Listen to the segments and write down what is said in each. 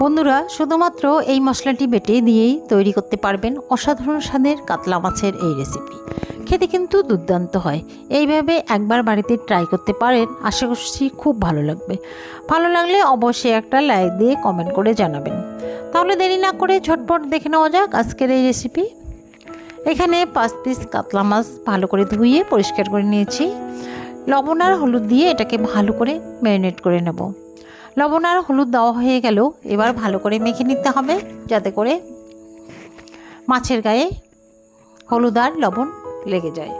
বন্ধুরা, শুধুমাত্র এই মশলাটি বেটে দিয়েই তৈরি করতে পারবেন অসাধারণ স্বাদের কাতলা মাছের এই রেসিপি খেতে কিন্তু দুর্দান্ত হয়। এইভাবে একবার বাড়িতে ট্রাই করতে পারেন, আশা করছি খুব ভালো লাগবে। ভালো লাগলে অবশ্যই একটা লাইক দিয়ে কমেন্ট করে জানাবেন। তাহলে দেরি না করে ঝটপট দেখে নেওয়া যাক আজকের এই রেসিপি এখানে পাঁচ পিস কাতলা মাছ ভালো করে ধুয়ে পরিষ্কার করে নিয়েছি। লবণ আর হলুদ দিয়ে এটাকে ভালো করে ম্যারিনেট করে নেব। লবণ আর হলুদ দেওয়া হয়ে গেল। এবার ভালো করে মেখে নিতে হবে, যাতে করে মাছের গায়ে হলুদ আর লবণ লেগে যায়।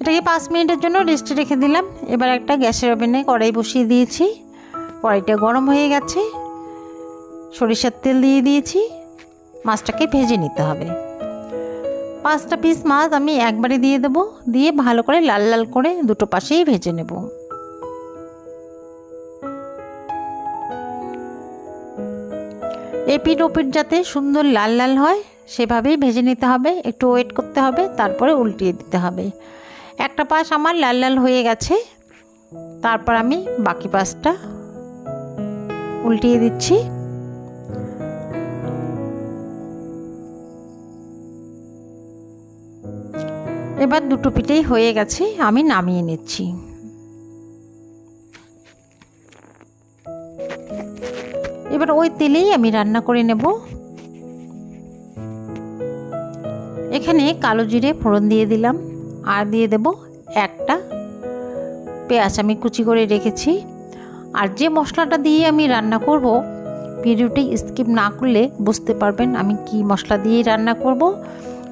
এটাকে পাঁচ মিনিটের জন্য রেস্টে রেখে দিলাম। এবার একটা গ্যাসের ওভেনে কড়াই বসিয়ে দিয়েছি। কড়াইটা গরম হয়ে গেছে। সরিষার তেল দিয়ে দিয়েছি। মাছটাকে ভেজে নিতে হবে। পাঁচটা পিস মাছ আমি একবারে দিয়ে দেব। দিয়ে ভালো করে লাল লাল করে দুটো পাশেই ভেজে নেব। এপিট ওপিট যাতে সুন্দর লাল লাল হয়, সেভাবেই ভেজে নিতে হবে। একটু ওয়েট করতে হবে, তারপরে উল্টিয়ে দিতে হবে। একটা পাশ আমার লাল লাল হয়ে গেছে, তারপর আমি বাকি পাশটা উল্টিয়ে দিচ্ছি। এবার দুটো পিঠেই হয়ে গেছে, আমি নামিয়ে নিচ্ছি। এবার ওই তেলেই আমি রান্না করে নেব। এখানে কালো জিরে ফোড়ন দিয়ে দিলাম। আর দিয়ে দেব একটা পেঁয়াজ আমি কুচি করে রেখেছি। আর যে মশলাটা দিয়ে আমি রান্না করব, ভিডিওটি স্কিপ না করলে বুঝতে পারবেন আমি কি মশলা দিয়ে রান্না করব।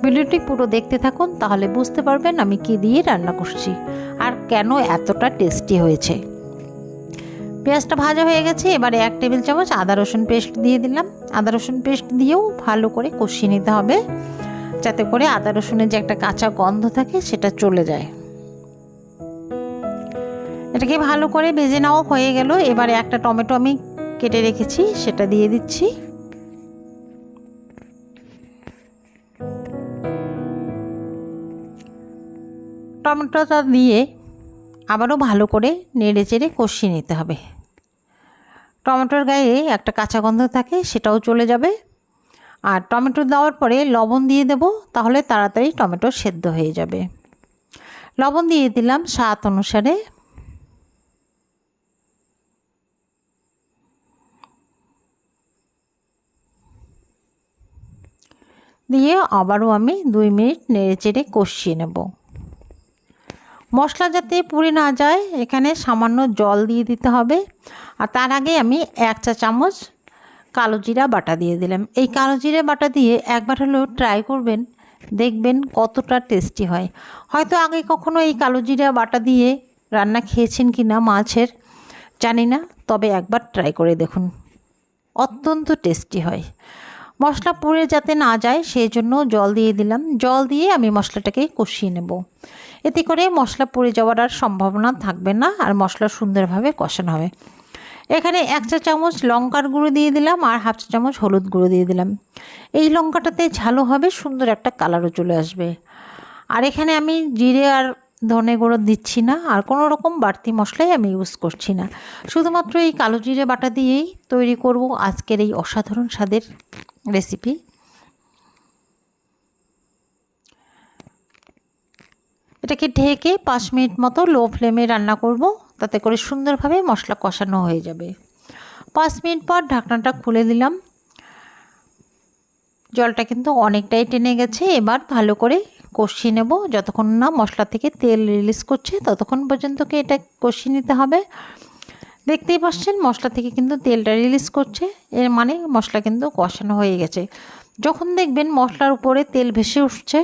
ভিডিওটি পুরো দেখতে থাকুন, তাহলে বুঝতে পারবেন আমি কি দিয়ে রান্না করছি। আর কেন এতটা টেস্টি হয়েছে। পেঁয়াজটা ভাজা হয়ে গেছে, এবারে এক টেবিল চামচ আদা রসুন পেস্ট দিয়ে দিলাম। আদা রসুন পেস্ট দিয়েও ভালো করে কষিয়ে নিতে হবে, যাতে করে আদা রসুনের যে একটা কাঁচা গন্ধ থাকে সেটা চলে যায়। এটাকে ভালো করে ভেজে নেওয়া হয়ে গেল। এবারে একটা টমেটো আমি কেটে রেখেছি, সেটা দিয়ে দিচ্ছি। টমেটোটা দিয়ে আবারও ভালো করে নেড়ে চেড়ে কষিয়ে নিতে হবে। টমেটোর গায়ে একটা কাঁচা গন্ধ থাকে, সেটাও চলে যাবে। আর টমেটো দেওয়ার পরে লবণ দিয়ে দেব, তাহলে তাড়াতাড়ি টমেটো সেদ্ধ হয়ে যাবে। লবণ দিয়ে দিলাম স্বাদ অনুসারে। দিয়ে আবারও আমি দুই মিনিট নেড়ে চেড়ে কষিয়ে নেব। মশলা যাতে পুড়ে না যায়, এখানে সামান্য জল দিয়ে দিতে হবে। আর তার আগে আমি এক চা চামচ কালো জিরা বাটা দিয়ে দিলাম। এই কালো জিরা বাটা দিয়ে একবার হলেও ট্রাই করবেন, দেখবেন কতটা টেস্টি হয়। হয়তো আগে কখনো এই কালো জিরা বাটা দিয়ে রান্না খেয়েছেন কি না মাছের, জানি না, তবে একবার ট্রাই করে দেখুন। অত্যন্ত টেস্টি হয়। মশলা পুড়ে যাতে না যায় সেই জন্য জল দিয়ে দিলাম। জল দিয়ে আমি মশলাটাকে কষিয়ে নেব। এতে করে মশলা পুড়ে যাওয়ার আর সম্ভাবনা থাকবে না, আর মশলা সুন্দরভাবে কষানো হবে। এখানে এক চা চামচ লঙ্কার গুঁড়ো দিয়ে দিলাম, আর হাফ চা চামচ হলুদ গুঁড়ো দিয়ে দিলাম। এই লঙ্কাটাতে ঝালো হবে, সুন্দর একটা কালারও চলে আসবে। আর এখানে আমি জিরে আর ধনে গুঁড়ো দিচ্ছি না, আর কোনো রকম বাড়তি মশলাই আমি ইউজ করছি না। শুধুমাত্র এই কালো জিরে বাটা দিয়েই তৈরি করব আজকের এই অসাধারণ স্বাদের রেসিপি। এটাকে ঢেকে পাঁচ মিনিট মতো লো ফ্লেমে রান্না করব, তাতে করে সুন্দরভাবে মশলা কষানো হয়ে যাবে। পাঁচ মিনিট পর ঢাকনাটা খুলে দিলাম। জলটা কিন্তু অনেকটাই টেনে গেছে, এবার ভালো করে কষিয়ে নেব। যতক্ষণ না মশলা থেকে তেল রিলিজ করছে, ততক্ষণ পর্যন্তকে এটা কষিয়ে নিতে হবে। দেখতেই পাচ্ছেন মশলা থেকে কিন্তু তেলটা রিলিজ করছে। এর মানে মশলা কিন্তু কষানো হয়ে গেছে। যখন দেখবেন মশলার উপরে তেল ভেসে উঠছে,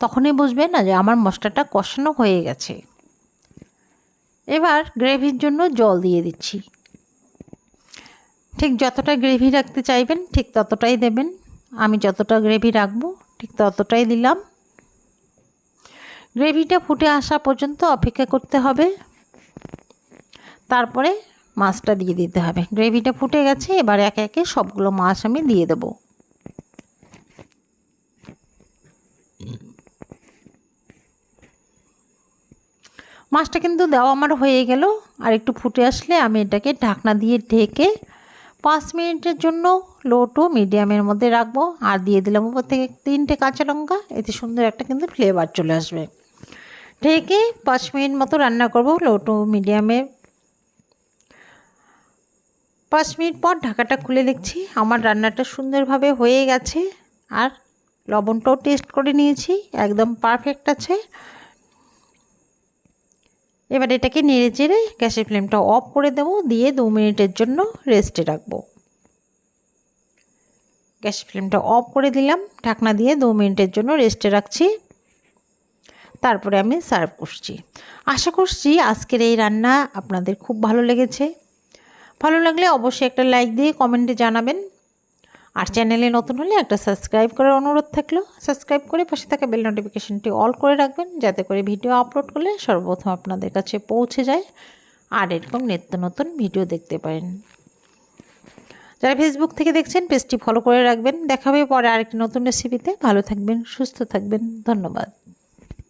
তখনই বুঝবেন না যে আমার মশলাটা কষানো হয়ে গেছে। এবার গ্রেভির জন্য জল দিয়ে দিচ্ছি। ঠিক যতটা গ্রেভি রাখতে চাইবেন, ঠিক ততটাই দেবেন। আমি যতটা গ্রেভি রাখব, ঠিক ততটাই দিলাম। গ্রেভিটা ফুটে আসা পর্যন্ত অপেক্ষা করতে হবে। তারপরে মাছটা দিয়ে দিতে হবে। গ্রেভিটা ফুটে গেছে, এবার একে একে সবগুলো মাছ আমি দিয়ে দেবো। মাছটা কিন্তু দেওয়া আমার হয়ে গেল, আর একটু ফুটে আসলে আমি এটাকে ঢাকনা দিয়ে ঢেকে পাঁচ মিনিটের জন্য লো টু মিডিয়ামের মধ্যে রাখব, আর দিয়ে দিলাম উপর থেকে তিনটে কাঁচা লঙ্কা, এতে সুন্দর একটা কিন্তু ফ্লেভার চলে আসবে। ঢেকে পাঁচ মিনিট মতো রান্না করব লো টু মিডিয়ামে। পাঁচ মিনিট পর ঢাকাটা খুলে দেখছি আমার রান্নাটা সুন্দরভাবে হয়ে গেছে আর লবণটাও টেস্ট করে নিয়েছি, একদম পারফেক্ট আছে। এবার এটাকে নেড়ে চেড়ে গ্যাসের ফ্লেমটা অফ করে দেবো, দিয়ে দু মিনিটের জন্য রেস্টে রাখব। গ্যাস ফ্লেমটা অফ করে দিলাম, ঢাকনা দিয়ে দু মিনিটের জন্য রেস্টে রাখছি। তারপরে আমি সার্ভ করছি। আশা করছি আজকের এই রান্না আপনাদের খুব ভালো লেগেছে। ভালো লাগলে অবশ্যই একটা লাইক দিয়ে কমেন্টে জানাবেন। আর চ্যানেলে নতুন হলে একটা সাবস্ক্রাইব করার অনুরোধ থাকল। সাবস্ক্রাইব করে পাশে থাকা বেল নোটিফিকেশনটি অল করে রাখবেন, যাতে করে ভিডিও আপলোড করলে সর্বপ্রথম আপনাদের কাছে পৌঁছে যায় আর এরকম নিত্য নতুন ভিডিও দেখতে পারেন। যারা ফেসবুক থেকে দেখছেন পেজটি ফলো করে রাখবেন। দেখাবে পরে আরেকটি নতুন রেসিপিতে ভালো থাকবেন, সুস্থ থাকবেন। ধন্যবাদ।